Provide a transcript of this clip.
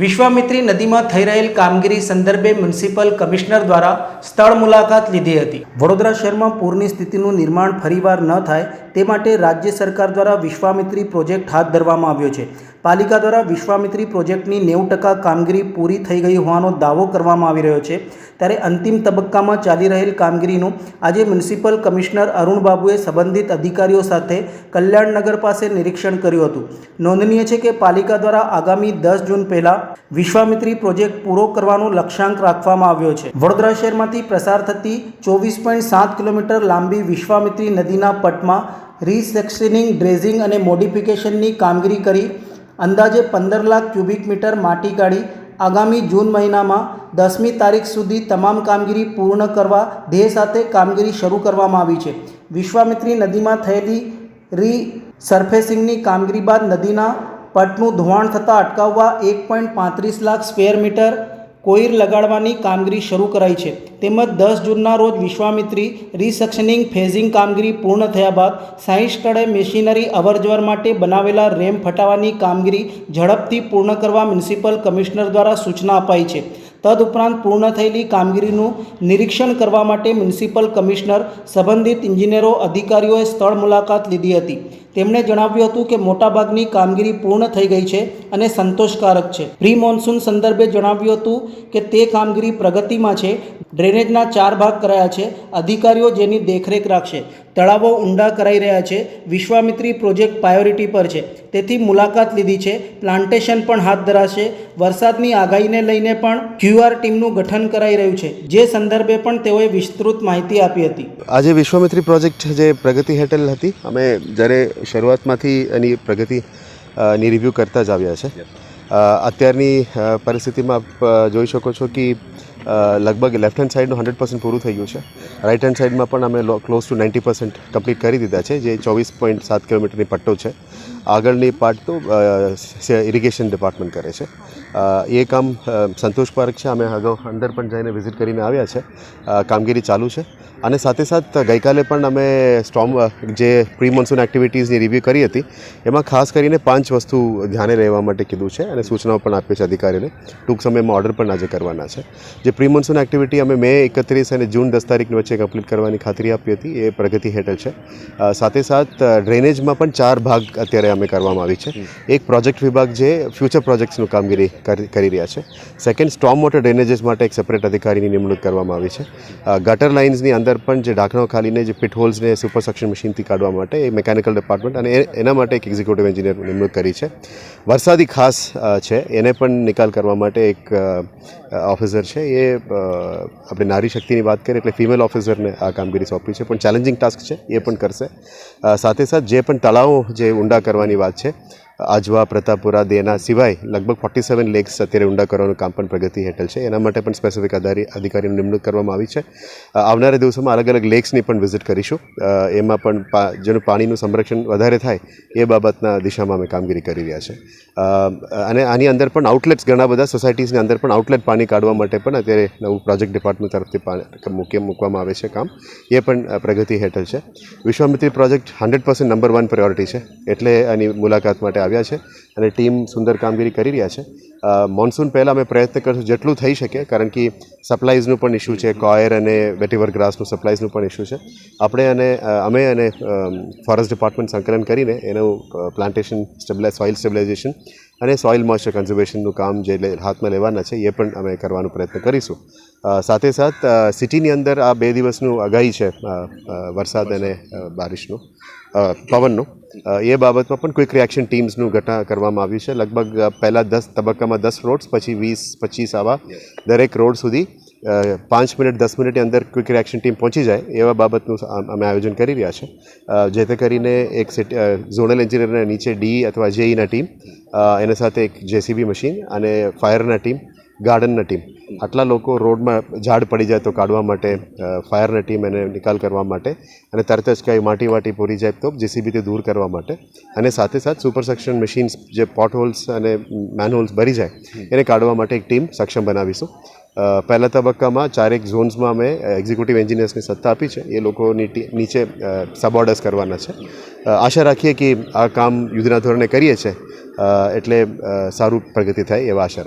વિશ્વામિત્રી નદીમાં થઈ રહેલ કામગીરી સંદર્ભે મ્યુનિસિપલ કમિશનર દ્વારા સ્થળ મુલાકાત લીધી હતી. વડોદરા શહેરમાં પૂરની સ્થિતિનું નિર્માણ ફરીવાર ન થાય તે માટે રાજ્ય સરકાર દ્વારા વિશ્વામિત્રી પ્રોજેક્ટ હાથ ધરવામાં આવ્યો છે. પાલિકા દ્વારા વિશ્વામિત્રી પ્રોજેક્ટની નેવું ટકા કામગીરી પૂરી થઈ ગઈ હોવાનો દાવો કરવામાં આવી રહ્યો છે. ત્યારે અંતિમ તબક્કામાં ચાલી રહેલ કામગીરીનું આજે મ્યુનિસિપલ કમિશનર અરુણ બાબુએ સંબંધિત અધિકારીઓ સાથે કલ્યાણનગર પાસે નિરીક્ષણ કર્યું હતું. નોંધનીય છે કે પાલિકા દ્વારા આગામી દસ જૂન પહેલાં વિશ્વામિત્રી પ્રોજેક્ટ પૂરો કરવાનો લક્ષ્યાંક રાખવામાં આવ્યો છે. વડોદરા શહેરમાંથી પ્રસાર થતી ચોવીસ પોઈન્ટ સાત કિલોમીટર લાંબી વિશ્વામિત્રી નદીના પટમાં રીસેક્શનિંગ, ડ્રેઝિંગ અને મોડિફિકેશનની કામગીરી કરી અંદાજે પંદર લાખ ક્યુબિક મીટર માટી કાઢી આગામી જૂન મહિનામાં દસમી તારીખ સુધી તમામ કામગીરી પૂર્ણ કરવા ધ્યેય સાથે કામગીરી શરૂ કરવામાં આવી છે. વિશ્વામિત્રી નદીમાં થયેલી રી સરફેસિંગની કામગીરી બાદ નદીના પટનું ધોવાણ થતાં અટકાવવા એક પોઈન્ટ પાંત્રીસ લાખ સ્ક્વેર મીટર કોઈર લગાડવાની કામગીરી શરૂ કરાઈ છે. તેમજ દસ જૂનના રોજ વિશ્વામિત્રી રિસેક્શનિંગ ફેઝિંગ કામગીરી પૂર્ણ થયા બાદ સાહીઠ સ્થળે મશીનરી અવરજવર માટે બનાવેલા રેમ્પ હટાવવાની કામગીરી ઝડપથી પૂર્ણ કરવા મ્યુનિસિપલ કમિશનર દ્વારા સૂચના અપાઈ છે. તદઉપરાંત પૂર્ણ થયેલી કામગીરીનું નિરીક્ષણ કરવા માટે મ્યુનિસિપલ કમિશનર સંબંધિત ઇજનેરો અધિકારીઓએ સ્થળ મુલાકાત લીધી હતી. તેમણે જણાવ્યું હતું કે મોટાભાગની કામગીરી પૂર્ણ થઈ ગઈ છે અને સંતોષકારક છે. પ્રી મોન્સૂન સંદર્ભે જણાવ્યું હતું કે તે કામગીરી પ્રગતિમાં છે, ડ્રેનેજના ચાર ભાગ કરાયા છે, અધિકારીઓ જેની દેખરેખ રાખશે, તળાવો ઊંડા કરાઈ રહ્યા છે, વિશ્વામિત્રી પ્રોજેક્ટ પ્રાયોરિટી પર છે, તેથી મુલાકાત લીધી છે, પ્લાન્ટેશન પણ હાથ ધરાશે, વરસાદની આગાહીને લઈને પણ ક્યુઆર ટીમનું ગઠન કરાઈ રહ્યું છે, જે સંદર્ભે પણ તેઓએ વિસ્તૃત માહિતી આપી હતી. આજે વિશ્વામિત્રી પ્રોજેક્ટ જે પ્રગતિ હેઠળ હતી, અમે જ્યારે શરૂઆતમાંથી એની પ્રગતિ ની રિવ્યૂ કરતા જ આવ્યા છે. અત્યારની પરિસ્થિતિમાં આપ જોઈ શકો છો કે લગભગ લેફ્ટ હેન્ડ સાઈડનું હંડ્રેડ પર્સન્ટ પૂરું થઈ ગયું છે. રાઈટ હેન્ડ સાઈડમાં પણ અમે close to ninety percent complete કરી દીધા છે, જે ચોવીસ પોઈન્ટ સાત કિલોમીટરની પટ્ટો છે. આગળની પાર્ટ તો ઇરિગેશન ડિપાર્ટમેન્ટ કરે છે. એ કામ અ, સંતોષપારક છે. અમે અગાઉ અંદર પણ જઈને વિઝિટ કરીને આવ્યા છે. કામગીરી ચાલુ છે. અને સાથે સાથ ગઈકાલે પણ અમે સ્ટોમ જે પ્રી મોન્સૂન એક્ટિવિટીઝની રિવ્યૂ કરી હતી એમાં ખાસ કરીને પાંચ વસ્તુ ધ્યાને રહેવા માટે કીધું છે અને સૂચનાઓ પણ આપી છે અધિકારીને ટૂંક સમયમાં ઓર્ડર પણ આજે કરવાના છે. જે પ્રી મોન્સૂન એક્ટિવિટી અમે મે એકત્રીસ અને જૂન દસ તારીખની વચ્ચે કમ્પ્લીટ કરવાની ખાતરી આપી હતી એ પ્રગતિ હેઠળ છે. સાથે સાથ ડ્રેનેજમાં પણ ચાર ભાગ અત્યારે અમે કરવામાં આવી છે. એક પ્રોજેક્ટ વિભાગ જે ફ્યુચર પ્રોજેક્ટ્સનું કામગીરી કરી રહ્યા છે. સેકન્ડ સ્ટોમ વોટર ડ્રેનેજીસ માટે એક સેપરેટ અધિકારીની નિમણૂક કરવામાં આવી છે. ગટર લાઇન્સની અંદર પણ જે ઢાંકણાઓ ખાલીને જે પિટ હોલ્સને સુપર સક્શન મશીનથી કાઢવા માટે એ મિકેનિકલ ડિપાર્ટમેન્ટ અને એના માટે એક એક્ઝિક્યુટિવ એન્જિનિયર નિમણૂક કરી છે. વરસાદી ખાસ છે. એને પણ નિકાલ કરવા માટે એક ઓફિસર છે. એ આપણે નારી શક્તિની વાત કરીએ એટલે ફિમેલ ઓફિસરને આ કામગીરી સોંપી છે. પણ ચેલેન્જિંગ ટાસ્ક છે. એ પણ કરશે. સાથે સાથે જે પણ તળાવો જે ઊંડા કરવાની વાત છે આજવા પ્રતાપુરા દેના સિવાય લગભગ ફોર્ટી સેવન લેક્સ અત્યારે ઊંડા કરવાનું કામ પણ પ્રગતિ હેઠળ છે. એના માટે પણ સ્પેસિફિક અધિકારીની નિમણૂક કરવામાં આવી છે. આવનારા દિવસોમાં અલગ અલગ લેક્સની પણ વિઝિટ કરીશું. એમાં પણ જેનું પાણીનું સંરક્ષણ વધારે થાય એ બાબતના દિશામાં અમે કામગીરી કરી રહ્યા છે. અને આની અંદર પણ આઉટલેટ્સ ઘણા બધા સોસાયટીઝની અંદર પણ આઉટલેટ પાણી કાઢવા માટે પણ અત્યારે નવું પ્રોજેક્ટ ડિપાર્ટમેન્ટ તરફથી મૂકી મૂકવામાં આવે છે કામ. એ પણ પ્રગતિ હેઠળ છે. Vishwamitri project hundred percent number one priority છે. એટલે આની મુલાકાત માટે આવ્યા છે અને ટીમ સુંદર કામગીરી કરી રહ્યા છે. મોન્સૂન પહેલાં અમે પ્રયત્ન કરશું જેટલું થઈ શકે, કારણ કે સપ્લાઈઝનું પણ ઇસ્યુ છે કોયર અને વેટીવર ગ્રાસનું સપ્લાઈઝનું પણ ઇસ્યુ છે. આપણે અને અમે અને ફોરેસ્ટ ડિપાર્ટમેન્ટ સંકલન કરીને એનું પ્લાન્ટેશન સ્ટેબલાઇઝ સોઇલ સ્ટેબલાઇઝેશન અને સોઇલ મોઇસ્ચર કન્ઝર્વેશનનું કામ જે હાથમાં લેવાના છે, એ પણ અમે કરવાનો પ્રયત્ન કરીશું. સાથે સાથ સિટીની અંદર આ બે દિવસનું આગાહી છે વરસાદ અને બારિશનું પવનનું. એ બાબતમાં પણ ક્વિક રિએક્શન ટીમ્સનું ઘટના કરવામાં આવ્યું છે. લગભગ પહેલાં દસ, તબક્કામાં દસ રોડ્સ પછી વીસ, પચીસ આવા દરેક રોડ સુધી પાંચ મિનિટ દસ મિનિટની અંદર ક્વિક રિએક્શન ટીમ પહોંચી જાય એવા બાબતનું અમે આયોજન કરી રહ્યા છે. જેથી કરીને એક ઝોનલ એન્જિનિયરના નીચે ડી અથવા જેઈના ટીમ અ, એના સાથે એક જેસીબી મશીન અને ફાયરના ટીમ ગાર્ડનના ટીમ આટલા લોકો રોડમાં ઝાડ પડી જાય તો કાઢવા માટે ફાયરની ટીમ એને નિકાલ કરવા માટે અને તરત જ કંઈ માટી વાટી પૂરી જાય તો જેસીબીથી દૂર કરવા માટે અને સાથે સાથે સુપર સેક્શન મશીન્સ જે પોટ હોલ્સ અને મેનહોલ્સ ભરી જાય, એને કાઢવા માટે એક ટીમ સક્ષમ બનાવીશું. પહેલા તબક્કામાં ચારેક ઝોન્સમાં અમે એક્ઝિક્યુટિવ એન્જિનિયર્સની સત્તા આપી છે. એ લોકોની નીચે સબઓર્ડર્સ કરવાના છે. આશા રાખીએ કે આ કામ યુદ્ધના ધોરણે કરીએ છીએ એટલે સારું પ્રગતિ થાય એવા આશા રાખીએ.